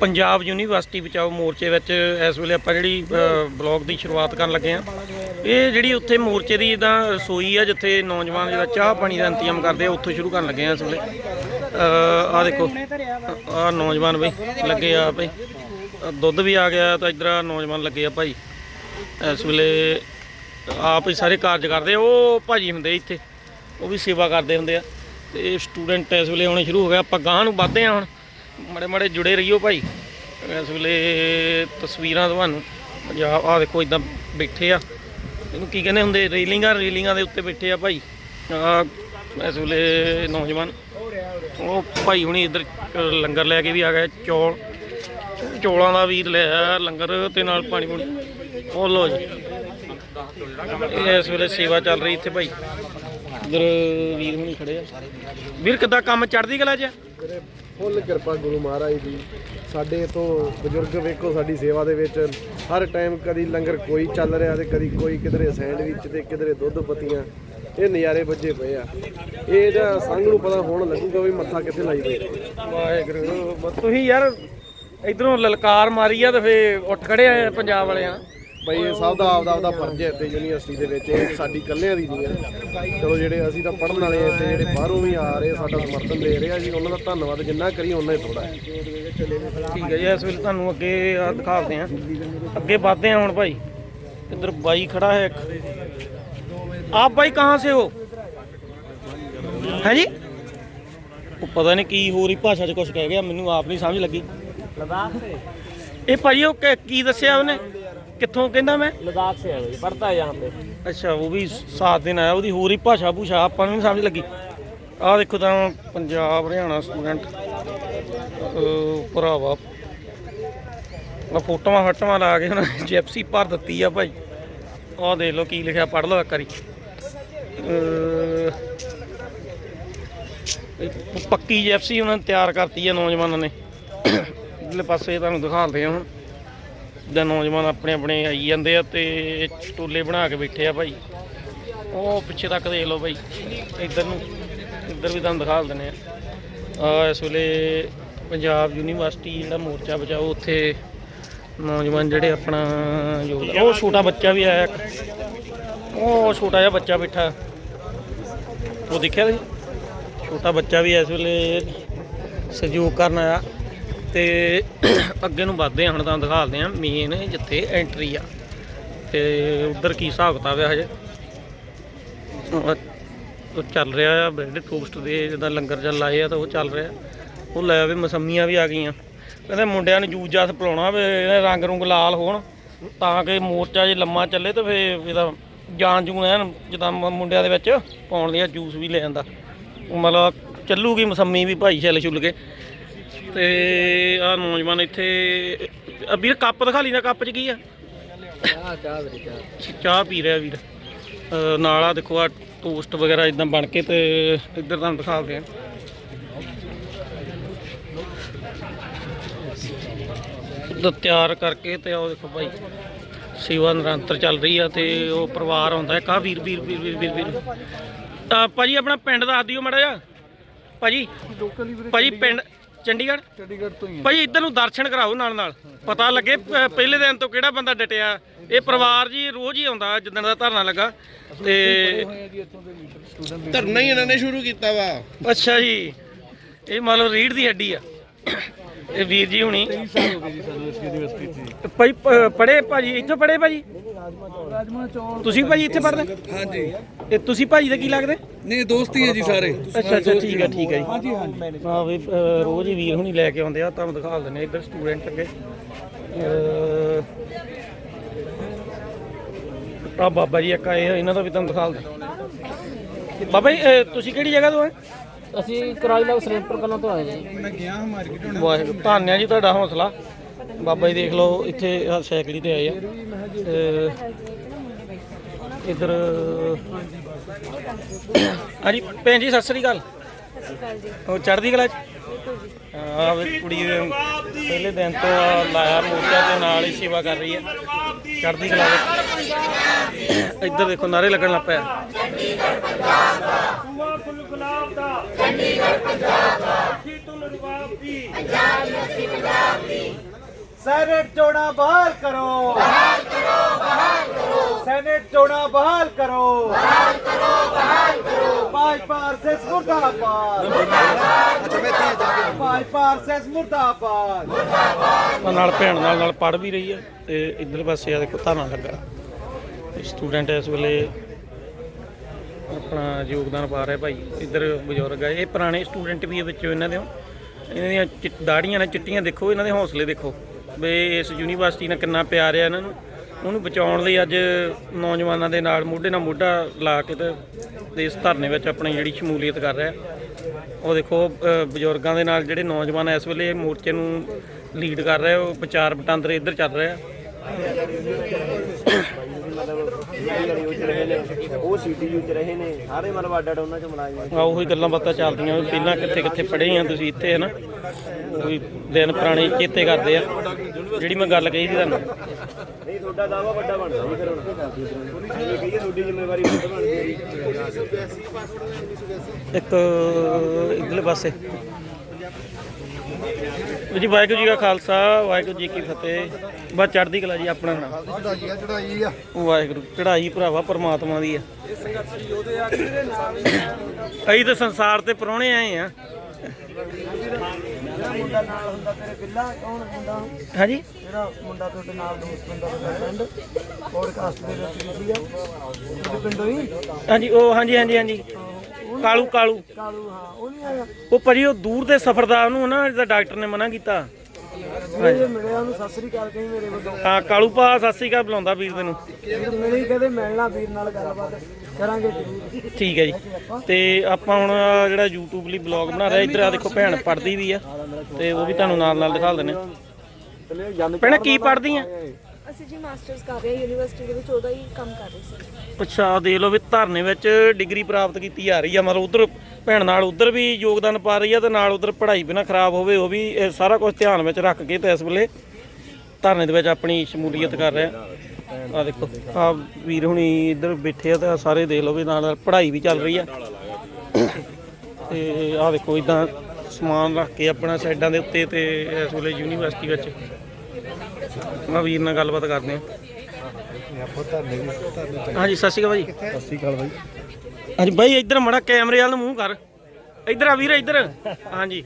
Punjab university ਬਚਾਓ ਮੋਰਚੇ ਵਿੱਚ ਇਸ ਵੇਲੇ ਆਪਾਂ ਜਿਹੜੀ ਬਲੌਗ ਦੀ ਸ਼ੁਰੂਆਤ ਕਰਨ ਲੱਗੇ ਆ ਇਹ ਜਿਹੜੀ ਉੱਥੇ ਮੋਰਚੇ ਦੀ ਇਦਾਂ ਰਸੋਈ ਆ, ਜਿੱਥੇ ਨੌਜਵਾਨ ਜਿਹੜਾ ਚਾਹ ਪਾਣੀ ਦਾ ਇੰਤਜ਼ਾਮ ਕਰਦੇ ਆ, ਉੱਥੋਂ ਸ਼ੁਰੂ ਕਰਨ ਲੱਗੇ ਆ ਇਸ ਵੇਲੇ। ਆ ਦੇਖੋ ਆ ਨੌਜਵਾਨ ਬਈ, ਲੱਗੇ ਆ ਬਈ। ਦੁੱਧ ਵੀ ਆ ਗਿਆ, ਤਾਂ ਇਧਰ ਨੌਜਵਾਨ ਲੱਗੇ ਆ ਭਾਈ। ਇਸ ਵੇਲੇ ਆਪ ਹੀ ਸਾਰੇ ਕਾਰਜ ਕਰਦੇ ਆ, ਉਹ ਭਾਜੀ ਹੁੰਦੇ ਇੱਥੇ, ਉਹ ਵੀ ਸੇਵਾ ਕਰਦੇ ਹੁੰਦੇ ਆ। ਤੇ ਸਟੂਡੈਂਟ ਇਸ ਵੇਲੇ ਆਉਣੇ ਸ਼ੁਰੂ ਹੋ ਗਏ, ਆਪਾਂ ਗਾਂ ਨੂੰ ਵੱਧਦੇ ਆ ਹੁਣ। ਮੜੇ ਮੜੇ ਜੁੜੇ ਰਹੀਓ ਭਾਈ। ਇਸ ਵੇਲੇ ਤਸਵੀਰਾਂ ਤੁਹਾਨੂੰ, ਪੰਜਾਬ ਆ ਦੇਖੋ ਇਦਾਂ ਬੈਠੇ ਆ। ਇਹਨੂੰ ਕੀ ਕਹਿੰਦੇ ਹੁੰਦੇ, ਰੇਲਿੰਗਾਂ ਰੇਲਿੰਗਾਂ ਦੇ ਉੱਤੇ ਬੈਠੇ ਆ ਭਾਈ। ਆ ਇਸ ਵੇਲੇ ਨੌਜਵਾਨ, ਉਹ ਭਾਈ ਹੁਣੀ ਇੱਧਰ ਲੰਗਰ ਲੈ ਕੇ ਵੀ ਆ ਗਏ, ਚੌਲ। ਚੌਲਾਂ ਦਾ ਵੀਰ ਲਿਆ ਲੰਗਰ ਤੇ ਨਾਲ ਪਾਣੀ ਪੂਣੀ। ਉਹ ਲੋ ਜੀ। ਇਸ ਵੇਲੇ ਸੇਵਾ ਚੱਲ ਰਹੀ ਇੱਥੇ ਭਾਈ। ਇੱਧਰ ਵੀਰ ਹੁਣੀ ਖੜੇ ਆ। ਵੀਰ, ਕਿੱਦਾਂ ਕੰਮ ਚੜਦੀ ਕਲਾ 'ਚ ਫੁੱਲ ਕਿਰਪਾ ਗੁਰੂ ਮਹਾਰਾਜ ਦੀ। ਸਾਡੇ ਤੋਂ ਬਜ਼ੁਰਗ ਵੇਖੋ, ਸਾਡੀ ਸੇਵਾ ਦੇ ਵਿੱਚ ਹਰ ਟਾਈਮ ਕਦੀ ਲੰਗਰ ਕੋਈ ਚੱਲ ਰਿਹਾ ਤੇ ਕਦੀ ਕੋਈ ਕਿਧਰੇ ਸੈਂਡਵਿਚ ਤੇ ਕਿਧਰੇ ਦੁੱਧ ਪੱਤੀਆਂ। ਇਹ ਨਜ਼ਾਰੇ ਵੱਜੇ ਪਏ ਆ। ਇਹ ਤਾਂ ਸੰਗ ਨੂੰ ਪਤਾ ਹੋਣ ਲੱਗੂਗਾ ਵੀ ਮੱਥਾ ਕਿੱਥੇ ਲਾਈ ਲਾਈਦੇ ਵਾਹਿਗੁਰੂ। ਤੁਸੀਂ ਯਾਰ, ਇਧਰੋਂ ਲਲਕਾਰ ਮਾਰੀ ਆ ਤੇ ਫੇ ਉੱਠ ਖੜੇ ਆ ਪੰਜਾਬ ਵਾਲਿਆਂ। ਬਈ ਇਹ ਸਭ ਦਾ ਆਪਦਾ ਆਪਦਾ ਫਰਜ਼ ਹੈ ਇੱਥੇ ਯੂਨੀਵਰਸਿਟੀ ਦੇ ਵਿੱਚ ਇਹ ਸਾਡੀ ਇਕੱਲਿਆਂ ਦੀ ਨਹੀਂ ਹੈ। ਚਲੋ ਜਿਹੜੇ ਅਸੀਂ ਤਾਂ ਪੜਨ ਵਾਲੇ ਆ ਤੇ ਜਿਹੜੇ ਬਾਹਰੋਂ ਵੀ ਆ ਰਹੇ ਸਾਡਾ ਸਮਰਥਨ ਦੇ ਰਹੇ ਆ ਜੀ ਉਹਨਾਂ ਦਾ ਧੰਨਵਾਦ ਜਿੰਨਾ ਕਰੀ ਉਹਨਾਂ ਹੀ ਥੋੜਾ ਠੀਕ ਹੈ ਜੀ ਇਸ ਵੇਲੇ ਤੁਹਾਨੂੰ ਅੱਗੇ ਆ ਦਿਖਾਉਂਦੇ ਆ ਅੱਗੇ ਵਧਦੇ ਆ ਹੁਣ ਭਾਈ। ਕਿੱਧਰ ਬਾਈ ਖੜਾ ਹੈ ਆਪ ਬਾਈ ਕਹਾਂ ਸੇ ਹੋ? ਹੈ ਜੀ? ਉਹ ਪਤਾ ਨਹੀਂ ਕੀ ਹੋਰ ਹੀ ਭਾਸ਼ਾ 'ਚ ਕੁਝ ਕਹਿ ਗਿਆ ਮੈਨੂੰ ਆਪ ਨਹੀਂ ਸਮਝ ਲੱਗੀ। ਲਦਾਖ ਇਹ ਭਾਈ ਉਹ ਕੀ ਦੱਸਿਆ ਉਹਨੇ? ਕਿੱਥੋਂ ਕਹਿੰਦਾ मैं लद्दाख से है भाई पढ़ता है यहाँ पे ਅੱਛਾ ਉਹ ਵੀ ਸਾਥ ਦੇਣ ਆਇਆ ਉਹਦੀ ਹੋਰ ਹੀ ਭਾਸ਼ਾ ਭੂਸ਼ਾ ਆਪਾਂ ਨੂੰ ਨਹੀਂ ਸਮਝ ਲੱਗੀ ਆਹ ਦੇਖੋ ਤਾਂ ਪੰਜਾਬ ਹਰਿਆਣਾ ਸਟੂਡੈਂਟ ਭਰਾਵਾ ਆ ਫੋਟੋਆਂ ਫਟਵਾਂ ਲਾ ਕੇ ਉਹਨਾਂ ਜੈਪਸੀ ਭਰ ਦਿੱਤੀ ਆ ਭਾਈ ਆਹ ਦੇਖ ਲਓ ਕੀ ਲਿਖਿਆ ਪੜ੍ਹ ਲਓ ਇੱਕ ਵਾਰੀ ਅਹ, ਇਹ ਪ- ਪੱਕੀ ਜੈਪਸੀ ਉਹਨਾਂ ਨੇ ਤਿਆਰ ਕਰਤੀ ਆ ਨੌਜਵਾਨਾਂ ਨੇ ਇਧਰਲੇ ਪਾਸੇ ਤੁਹਾਨੂੰ ਦਿਖਾਉਂਦੇ ਆ ਹੁਣ ਦਾ ਨੌਜਵਾਨ ਆਪਣੇ ਆਪਣੇ ਆਈ ਜਾਂਦੇ ਆ ਤੇ ਟੋਲੇ ਬਣਾ ਕੇ ਬੈਠੇ ਆ ਭਾਈ। ਉਹ ਪਿੱਛੇ ਤੱਕ ਦੇਖ ਲਓ ਭਾਈ, ਇੱਧਰ ਨੂੰ, ਇੱਧਰ ਵੀ ਤੁਹਾਨੂੰ ਦਿਖਾ ਦਿੰਦੇ ਆ। ਆ ਇਸ ਵੇਲੇ ਪੰਜਾਬ ਯੂਨੀਵਰਸਿਟੀ ਜਿਹੜਾ ਮੋਰਚਾ ਬਚਾਓ ਉੱਥੇ ਨੌਜਵਾਨ ਜਿਹੜੇ ਆਪਣਾ ਯੋਗਦਾਨ ਉਹ ਛੋਟਾ ਬੱਚਾ ਵੀ ਆਇਆ ਇੱਕ। ਉਹ ਛੋਟਾ ਜਿਹਾ ਬੱਚਾ ਬੈਠਾ। ਉਹ ਦੇਖਿਆ ਤੁਸੀਂ? ਛੋਟਾ ਬੱਚਾ ਵੀ ਇਸ ਵੇਲੇ, ਸਹਿਯੋਗ ਕਰਨ ਆਇਆ। ਤੇ ਅੱਗੇ ਨੂੰ ਵੱਧਦੇ ਹਾਂ ਹੁਣ ਤੁਹਾਨੂੰ ਦਿਖਾਉਂਦੇ ਹਾਂ ਮੇਨ ਜਿੱਥੇ ਐਂਟਰੀ ਆ। ਤੇ ਉਧਰ ਕੀ ਹਿਸਾਬ ਕਿਤਾਬ ਆ ਹਜੇ? ਉਹ ਚੱਲ ਰਿਹਾ ਆ ਬ੍ਰੈਡ ਟੋਸਟ ਦੇ, ਜਿੱਦਾਂ ਲੰਗਰ ਚੱਲ ਲਾਏ ਆ ਤਾਂ ਉਹ ਚੱਲ ਰਿਹਾ। ਉਹ ਲੈ ਵੀ ਮਸੰਮੀਆਂ ਵੀ ਆ ਗਈਆਂ। ਕਹਿੰਦੇ ਮੁੰਡਿਆਂ ਨੂੰ ਜੂਸ ਜਾਸ ਪਿਲਾਉਣਾ ਵੀ ਇਹਦੇ ਰੰਗ ਰੁੰਗ ਲਾਲ ਹੋਣ, ਤਾਂ ਕਿ ਮੋਰਚਾ ਜੇ ਲੰਮਾ ਚੱਲੇ ਤਾਂ ਫੇ ਇਹਦਾ ਜਾਨ ਜੂਨ ਐਨ, ਜਿੱਦਾਂ ਮੁੰਡਿਆਂ ਦੇ ਵਿੱਚ ਪਾਉਣ ਦੀਆਂ ਜੂਸ ਵੀ ਲੈ ਜਾਂਦਾ ਮਤਲਬ ਚੱਲੂਗੀ ਮਸੰਮੀ ਵੀ ਭਾਈ ਛਿੱਲ ਛੁੱਲ ਕੇ। ਤੇ ਆ ਨੌਜਵਾਨ ਇੱਥੇ ਆ ਵੀਰ ਕੱਪ ਦਿਖਾ ਲਈ ਨਾ ਕੱਪ 'ਚ ਕੀ ਆ? ਚਾਹ ਪੀ ਰਿਹਾ ਵੀਰ। ਨਾਲ ਆ ਦੇਖੋ ਆ ਟੋਸਟ ਵਗੈਰਾ ਇਦਾਂ ਬਣ ਕੇ ਤੇ ਇੱਧਰ ਤੁਹਾਨੂੰ ਦਿਖਾਉਂਦੇ ਆ ਇੱਧਰ ਤਿਆਰ ਕਰਕੇ ਤੇ ਉਹ ਦੇਖੋ ਭਾਈ ਸੇਵਾ ਨਿਰੰਤਰ ਚੱਲ ਰਹੀ ਆ ਤੇ ਉਹ ਪਰਿਵਾਰ ਆਉਂਦਾ ਕਾ ਵੀਰ ਵੀਰ ਵੀਰ ਵੀਰ ਵੀਰ ਵੀਰ। ਤਾਂ ਭਾਜੀ ਆਪਣਾ ਪਿੰਡ ਦੱਸ ਦਿਓ ਮਾੜਾ ਜਿਹਾ। ਭਾਜੀ ਭਾਜੀ ਪਿੰਡ ਚੰਡੀਗੜ੍ਹ? ਚੰਡੀਗੜ੍ਹ ਤੋਂ ਹੀ ਭਾਈ ਇੱਧਰ ਨੂੰ ਦਰਸ਼ਨ ਕਰਾਓ ਨਾਲ ਨਾਲ। ਪਤਾ ਲੱਗੇ ਪ- ਪਹਿਲੇ ਦਿਨ ਤੋਂ ਕਿਹੜਾ ਬੰਦਾ ਡਟਿਆ। ਇਹ ਪਰਿਵਾਰ ਜੀ ਰੋਜ਼ ਹੀ ਆਉਂਦਾ ਜਿੱਦਣ ਦਾ ਧਰਨਾ ਲੱਗਾ। ਤੇ ਧਰਨਾ ਹੀ ਇਹਨਾਂ ਨੇ ਸ਼ੁਰੂ ਕੀਤਾ ਵਾ। ਅੱਛਾ ਜੀ। ਇਹ ਮੰਨ ਲਓ ਰੀੜ ਦੀ ਹੱਡੀ ਆ। ਇਹ ਵੀਰ ਜੀ ਹੁਣੀ। ਭਾਈ ਪੜੇ ਭਾਜੀ ਇੱਥੋਂ ਪੜੇ ਭਾਜੀ? ਤੁਸੀਂ ਭਾਜੀ ਇੱਥੇ ਪੜਦੇ ਹਾਂਜੀ। ਇਹ ਤੁਸੀਂ ਭਾਜੀ ਦੇ ਕੀ ਲੱਗਦੇ? ਨਹੀਂ ਦੋਸਤ ਹੀ ਜੀ ਸਾਰੇ। ਅੱਛਾ ਅੱਛਾ ਠੀਕ ਹੈ ਠੀਕ ਹੈ ਜੀ। ਹਾਂਜੀ ਹਾਂਜੀ। ਹਾਂ ਵੀ ਰੋਜ਼ ਹੀ ਵੀਰ ਹੁਣੀ ਲੈ ਕੇ ਆਉਂਦੇ ਆ ਤੁਹਾਨੂੰ ਦਿਖਾ ਦਿੰਦੇ ਆ ਇੱਧਰ ਸਟੂਡੈਂਟ ਅੱਗੇ। ਆ ਬਾਬਾ ਜੀ ਇੱਕ ਆਏ ਇਹਨਾਂ ਦਾ ਵੀ ਤੁਹਾਨੂੰ ਦਿਖਾ ਦਿੰਦੇ। ਬਾਬਾ ਜੀ ਤੁਸੀਂ ਕਿਹੜੀ ਜਗ੍ਹਾ ਤੋਂ ਆ? ਅਸੀਂ ਕਰਾਈ ਲਾ ਸਲੇਮਪੁਰ ਕਲਾਂ ਤੋਂ ਆਏ ਜੀ। ਵਾਹਿਗੁਰੂ ਧੰਨਿਆ ਜੀ ਤੁਹਾਡਾ ਹੌਸਲਾ। ਬਾਬਾ ਜੀ ਦੇਖ ਲਓ ਇੱਥੇ ਆਹ ਸਾਈਕਲ ਤੇ ਆਏ ਆ। ਤੇ ਇੱਧਰ ਹਾਂਜੀ ਭੈਣ ਜੀ ਸਤਿ ਸ੍ਰੀ ਅਕਾਲ। ਉਹ ਚੜ੍ਹਦੀ ਕਲਾ ਚ? ਆ ਵੀ ਕੁੜੀ ਦੇ ਪਹਿਲੇ ਦਿਨ ਤੋਂ ਆ ਲਾਇਆ ਮੋਰਚਾ ਤੇ ਨਾਲ ਹੀ ਸੇਵਾ ਕਰ ਰਹੀ ਹੈ। ਚੜ੍ਹਦੀ ਕਲਾ ਵਿੱਚ। ਇੱਧਰ ਦੇਖੋ ਨਾਰੇ ਲੱਗਣ ਲੱਗ ਪਿਆ। ਸੂਆ ਫੁੱਲ ਗੁਲਾਬ ਦਾ ਚੰਡੀਗੜ੍ਹ ਪੰਜਾਬ ਦਾ ਤੂੰ ਦੀ ਸੈਨੇਟ ਚੋਣਾਂ ਬਹਾਲ ਕਰੋ। ਬਹਾਲ ਕਰੋ ਬਹਾਲ ਕਰੋ ਸੈਨੇਟ ਚੋਣਾਂ ਬਹਾਲ ਕਰੋ। ਬਹਾਲ ਕਰੋ ਬਹਾਲ ਕਰੋ ਭਾਜਪਾ ਆਰਐਸਐਸ ਮੁਰਦਾਬਾਦ। ਮੁਰਦਾਬਾਦ ਭਾਜਪਾ ਆਰਐਸਐਸ ਮੁਰਦਾਬਾਦ। ਤਾਂ ਨਾਲ ਭੈਣ ਨਾਲ ਨਾਲ ਪੜ ਵੀ ਰਹੀ ਹੈ ਤੇ ਇਧਰ ਪਾਸੇ ਆ ਦੇਖੋ ਧਾਨਾ ਲੱਗਾ। ਸਟੂਡੈਂਟ ਇਸ ਵੇਲੇ ਆਪਣਾ ਯੋਗਦਾਨ ਪਾ ਰਿਹਾ ਭਾਈ, ਇੱਧਰ ਬਜ਼ੁਰਗ ਆ। ਇਹ ਪੁਰਾਣੇ ਸਟੂਡੈਂਟ ਵੀ ਵਿੱਚੋਂ ਇਹਨਾਂ ਦੇ। ਇਹਨਾਂ ਦੀਆਂ ਚਿ- ਦਾੜੀਆਂ ਨੇ ਚਿੱਟੀਆਂ ਦੇਖੋ, ਇਹਨਾਂ ਦੇ ਹੌਸਲੇ ਦੇਖੋ। ਵੀ ਇਸ ਯੂਨੀਵਰਸਿਟੀ ਨਾਲ ਕਿੰਨਾ ਪਿਆਰ ਆ ਇਹਨਾਂ ਨੂੰ। ਉਹਨੂੰ ਬਚਾਉਣ ਲਈ ਅੱਜ ਨੌਜਵਾਨਾਂ ਦੇ ਨਾਲ ਮੋਢੇ ਨਾਲ ਮੋਢਾ ਲਾ ਕੇ ਤੇ ਇਸ ਧਰਨੇ ਵਿੱਚ ਆਪਣੀ ਜਿਹੜੀ ਸ਼ਮੂਲੀਅਤ ਕਰ ਰਿਹਾ। ਉਹ ਦੇਖੋ ਬਜ਼ੁਰਗਾਂ ਦੇ ਨਾਲ ਜਿਹੜੇ ਨੌਜਵਾਨ ਇਸ ਵੇਲੇ ਮੋਰਚੇ ਨੂੰ ਲੀਡ ਕਰ ਰਹੇ ਉਹ ਵਿਚਾਰ ਵਟਾਂਦਰੇ ਇੱਧਰ ਚੱਲ ਰਿਹਾ ਉਹ ਸੀਟੀਯੂ ਚ ਰਹੇ ਨੇ ਸਾਰੇ ਮਤਲਬ ਅੱਡ ਅੱਡ ਉਹਨਾਂ ਚ ਮੁਲਾਜ਼ਮ ਆ ਉਹੀ ਗੱਲਾਂ ਬਾਤਾਂ ਚੱਲਦੀਆਂ ਵੀ ਪਹਿਲਾਂ ਕਿੱਥੇ ਕਿੱਥੇ ਪੜ੍ਹੇ ਆ ਤੁਸੀਂ ਇੱਥੇ ਹੈ ਨਾ ਕੋਈ ਦਿਨ ਪੁਰਾਣੇ ਚੇਤੇ ਕਰਦੇ ਆ। ਜਿਹੜੀ ਮੈਂ ਗੱਲ ਕਹੀ ਸੀ ਤੁਹਾਨੂੰ। ਨਹੀਂ ਤੁਹਾਡਾ ਦਾਵਾ ਵੱਡਾ ਬਣਦਾ ਜੀ ਫਿਰ ਹੁਣ। ਕਹੀਏ ਤੁਹਾਡੀ ਜ਼ਿੰਮੇਵਾਰੀ ਵੱਧ ਬਣਦੀ ਹੈ ਇੱਕ ਇਧਰਲੇ ਪਾਸੇ। ਜੀ ਵਾਹਿਗੁਰੂ ਜੀ ਕਾ ਖਾਲਸਾ ਵਾਹਿਗੁਰੂ ਜੀ ਕੀ ਫਤਿਹ। ਬਸ ਚੜ੍ਹਦੀ ਕਲਾ ਜੀ ਆਪਣਾ ਨਾਮ। ਚੜਾਈ ਆ ਵਾਹਿਗੁਰੂ ਚੜਾਈ ਭਰਾਵਾ ਪਰਮਾਤਮਾ ਦੀ ਆ। ਅਸੀਂ ਤਾਂ ਸੰਸਾਰ ਤੇ ਪਰੋਣੇ ਆਏ ਆ। ਮੁੰਡਾ ਨਾਲ ਹੁੰਦਾ ਤੇਰੇ ਬਿੱਲਾ ਕੌਣ ਮੁੰਡਾ ਹਾਂਜੀ? ਜਿਹੜਾ ਮੁੰਡਾ ਤੁਹਾਡੇ ਨਾਲ ਦੋਸਤ ਬੰਦਾ ਤੁਹਾਡਾ ਫਰੈਂਡ ਪੋਡਕਾਸਟ ਦੇ ਵਿੱਚ ਸੀਗਾ ਤੁਹਾਡੇ ਪਿੰਡੋਂ ਹੀ? ਹਾਂਜੀ ਉਹ ਹਾਂਜੀ ਹਾਂਜੀ ਹਾਂਜੀ। ਕਾਲੂ ਕਾਲੂ। ਕਾਲੂ ਹਾਂ ਉਹ ਨਹੀਂ ਆਇਆ। ਉਹ ਭਾਜੀ ਉਹ ਦੂਰ ਦੇ ਸਫ਼ਰ ਦਾ ਉਹਨੂੰ ਨਾ ਜਿਹਦਾ ਡਾਕਟਰ ਨੇ ਮਨਾ ਕੀਤਾ। ਜੇ ਮਿਲਿਆ ਉਹਨੂੰ ਸਤਿ ਸ੍ਰੀ ਅਕਾਲ ਕਹੀ ਮੇਰੇ ਵੱਲੋਂ। ਹਾਂ ਕਾਲੂ ਪਾ ਸਤਿ ਸ਼੍ਰੀ ਅਕਾਲ ਬੁਲਾਉਂਦਾ ਵੀਰ ਤੈਨੂੰ। ਹੀ ਕਹਦੇ ਮਿਲਣਾ ਵੀਰ ਨਾਲ ਗੱਲਬਾਤ। ਕਰਾਂਗੇ ਜ਼ਰੂਰ। ਠੀਕ ਹੈ ਜੀ। ਤੇ ਆਪਾਂ ਹੁਣ ਜਿਹੜਾ YouTube ਲਈ ਬਲੌਗ ਬਣਾ ਰਿਹਾ ਇੱਧਰ ਆ ਦੇਖੋ ਭੈਣ ਪੜਦੀ ਵੀ ਆ। ਤੇ ਉਹ ਵੀ ਤੁਹਾਨੂੰ ਨਾਲ ਨਾਲ ਦਿਖਾ ਦਿੰਦੇ ਭੈਣ ਕੀ ਪੜਦੀ ਆ? ਅਸੀਂ ਜੀ ਮਾਸਟਰਸ ਕਰ ਰਹੇ ਹਾਂ, ਯੂਨੀਵਰਸਿਟੀ ਦੇ ਵਿੱਚ ਉਹਦਾ ਹੀ ਕੰਮ ਕਰ ਰਹੇ ਸੀ। ਅੱਛਾ, ਦੇਖ ਲਓ ਵੀ ਧਰਨੇ ਵਿੱਚ ਡਿਗਰੀ ਪ੍ਰਾਪਤ ਕੀਤੀ ਜਾ ਰਹੀ ਆ, ਮਤਲਬ ਉਧਰ ਭੈਣ ਨਾਲ ਉਧਰ ਵੀ ਯੋਗਦਾਨ ਪਾ ਰਹੀ ਆ ਤੇ ਨਾਲ ਉਧਰ ਪੜ੍ਹਾਈ ਵੀ ਨਾ ਖਰਾਬ ਹੋਵੇ, ਉਹ ਵੀ, ਇਹ ਸਾਰਾ ਕੁਝ ਧਿਆਨ ਵਿੱਚ ਰੱਖ ਕੇ ਤੇ ਇਸ ਵੇਲੇ ਧਰਨੇ ਦੇ ਵਿੱਚ ਆਪਣੀ ਸ਼ਮੂਲੀਅਤ ਕਰ ਰਿਹਾ। ਆ ਦੇਖੋ ਆ ਵੀਰ ਹੁਣੀ ਇੱਧਰ ਬੈਠੇ ਆ ਤੇ ਸਾਰੇ ਦੇਖ ਲਓ ਵੀ ਨਾਲ ਨਾਲ ਪੜ੍ਹਾਈ ਵੀ ਚੱਲ ਰਹੀ ਆ। ਤੇ ਆ ਦੇਖੋ, ਇਦਾਂ ਸਮਾਨ ਰੱਖ ਕੇ ਆਪਣਾ ਸਾਈਡਾਂ ਦੇ ਉੱਤੇ ਤੇ ਇਸ ਵੇਲੇ ਯੂਨੀਵਰਸਿਟੀ ਵਿੱਚ ਮੈਂ ਵੀਰ ਨਾਲ ਗੱਲਬਾਤ ਕਰਦੇ ਆ ਹਾਂਜੀ ਸਤਿ ਸ਼੍ਰੀ ਅਕਾਲ ਭਾਈ ਸਤਿ ਸ਼੍ਰੀ ਅਕਾਲ ਬਾਈ। ਹਾਂਜੀ ਬਾਈ ਇੱਧਰ ਮੜਾ ਕੈਮਰੇ ਵੱਲ ਨੂੰ ਮੂੰਹ ਕਰ। ਇੱਧਰ ਆ ਵੀਰ ਇੱਧਰ। ਹਾਂਜੀ।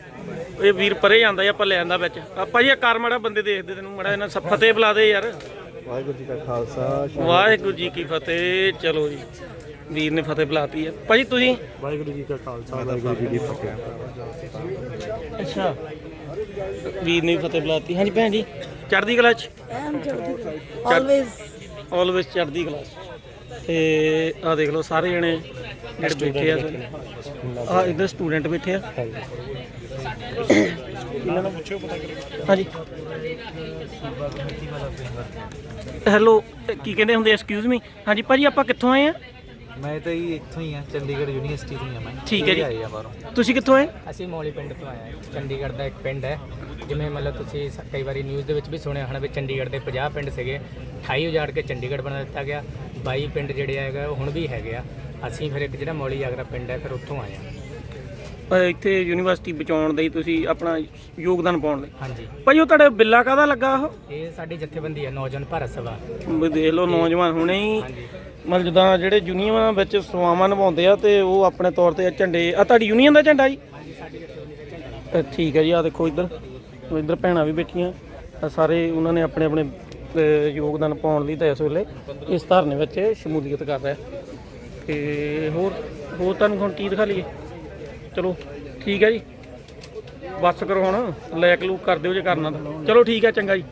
ਇਹ ਵੀਰ ਪਰੇ ਜਾਂਦਾ ਜਾਂ ਪੱਲੇ ਜਾਂਦਾ ਵਿੱਚ। ਆਪਾਂ ਜੀ ਕਰ ਮੜਾ ਬੰਦੇ ਦੇਖਦੇ ਤੈਨੂੰ ਮੜਾ ਇਹਨਾਂ ਫਤਿਹ ਬੁਲਾ ਦੇ ਯਾਰ। ਵਾਹਿਗੁਰੂ ਜੀ ਕਾ ਖਾਲਸਾ ਵਾਹਿਗੁਰੂ ਜੀ ਕੀ ਫਤਿਹ ਚਲੋ ਜੀ। ਵੀਰ ਨੇ ਫਤਿਹ ਬੁਲਾਤੀ ਹੈ ਭਾਜੀ ਤੁਸੀਂ? ਵਾਹਿਗੁਰੂ ਜੀ ਕਾ ਖਾਲਸਾ ਵਾਹਿਗੁਰੂ ਜੀ ਕੀ ਫਤਿਹ। ਅੱਛਾ। ਵੀਰ ਨੇ ਵੀ ਫਤਿਹ ਬੁਲਾਤੀ। ਹਾਂਜੀ ਭੈਣ ਜੀ ਚੜ੍ਹਦੀ ਕਲਾ ਚ? ਆਲਵੇਜ਼ ਆਲਵੇਸ ਚੜ੍ਹਦੀ ਕਲਾ 'ਚ। ਤੇ ਆ ਦੇਖ ਲਓ ਸਾਰੇ ਜਣੇ ਜਿਹੜੇ ਬੈਠੇ ਆ। ਆ ਇੱਧਰ ਸਟੂਡੈਂਟ ਬੈਠੇ ਆ। ਇਹਨਾਂ ਨੂੰ ਪੁੱਛਿਓ ਪਤਾ ਹਾਂਜੀ। ਹੈਲੋ ਕੀ ਕਹਿੰਦੇ ਹੁੰਦੇ ਐਕਸਕਿਊਜ਼ ਮੀ ਹਾਂਜੀ ਭਾਜੀ ਆਪਾਂ ਕਿੱਥੋਂ ਆਏ ਆ? ਮੈਂ ਤਾਂ ਹੀ ਇੱਥੋਂ ਹੀ ਆ ਚੰਡੀਗੜ੍ਹ ਯੂਨੀਵਰਸਿਟੀ ਤੋਂ ਹੀ ਆ ਮੈਂ। ਠੀਕ ਹੈ ਜੀ। ਆਏ ਆ ਬਾਹਰੋਂ। ਤੁਸੀਂ ਕਿੱਥੋਂ ਆਏ? ਅਸੀਂ ਮੌਲੀ ਪਿੰਡ ਤੋਂ ਆਏ ਹਾਂ ਚੰਡੀਗੜ੍ਹ ਦਾ ਇੱਕ ਪਿੰਡ ਹੈ। ਜਿਵੇਂ ਮਤਲਬ ਤੁਸੀਂ ਸ- ਕਈ ਵਾਰੀ ਨਿਊਜ਼ ਦੇ ਵਿੱਚ ਵੀ ਸੁਣਿਆ ਹੋਣਾ ਵੀ ਚੰਡੀਗੜ੍ਹ ਦੇ 50 ਪਿੰਡ ਸੀਗੇ। 28 ਉਜਾੜ ਕੇ ਚੰਡੀਗੜ੍ਹ ਬਣਾ ਦਿੱਤਾ ਗਿਆ। 22 ਪਿੰਡ ਜਿਹੜੇ ਹੈਗਾ ਉਹ ਹੁਣ ਵੀ ਹੈਗੇ ਆ। ਅਸੀਂ ਫਿਰ ਇੱਕ ਜਿਹੜਾ ਮੌਲੀ ਆਗਰਾ ਪਿੰਡ ਹੈ ਫਿਰ ਉੱਥੋਂ ਆਏ ਹਾਂ ਅ, ਇੱਥੇ ਯੂਨੀਵਰਸਿਟੀ ਬਚਾਉਣ ਲਈ ਤੁਸੀਂ ਆਪਣਾ ਯੋਗਦਾਨ ਪਾਉਣ ਲਈ? ਹਾਂਜੀ। ਭਾਜੀ ਉਹ ਤੁਹਾਡੇ ਬਿੱਲਾ ਕਾਹਦਾ ਲੱਗਾ ਉਹ? ਇਹ ਸਾਡੀ ਜਥੇਬੰਦੀ ਹੈ ਨੌਜਵਾਨ ਭਾਰਤ ਸਭਾ। ਵੀ ਦੇਖ ਲਓ ਨੌਜਵਾਨ ਹੁਣੇ ਹੀ ਮਤਲਬ ਜਿੱਦਾਂ ਜਿਹੜੇ ਯੂਨੀਅਨਾਂ ਵਿੱਚ ਸੇਵਾਵਾਂ ਨਿਭਾਉਂਦੇ ਆ ਤੇ ਉਹ ਆਪਣੇ ਤੌਰ ਤੇ ਝੰਡੇ ਆ ਤੁਹਾਡੀ ਯੂਨੀਅਨ ਦਾ ਝੰਡਾ ਜੀ? ਅ, ਠੀਕ ਹੈ ਜੀ ਆ ਦੇਖੋ ਇੱਧਰ ਉਹ ਇੱਧਰ ਭੈਣਾਂ ਵੀ ਬੈਠੀਆਂ ਆਹ ਸਾਰੇ ਉਹਨਾਂ ਨੇ ਆਪਣੇ ਆਪਣੇ ਅ, ਯੋਗਦਾਨ ਪਾਉਣ ਲਈ ਤਾਂ ਇਸ ਵੇਲੇ ਇਸ ਧਰਨੇ ਵਿੱਚ ਸ਼ਮੂਲੀਅਤ ਕਰ ਰਿਹਾ। ਤੇ ਹੋਰ ਹੋਰ ਤੁਹਾਨੂੰ ਹੁਣ ਕੀ ਦਿਖਾ ਲਈਏ? ਚਲੋ ਠੀਕ ਹੈ ਜੀ। ਬਸ ਕਰੋ ਹੁਣ ਲੈਕ ਲੂਕ ਕਰ ਦਿਓ ਜੇ ਕਰਨਾ ਤਾਂ। ਚਲੋ ਠੀਕ ਹੈ ਚੰਗਾ ਜੀ।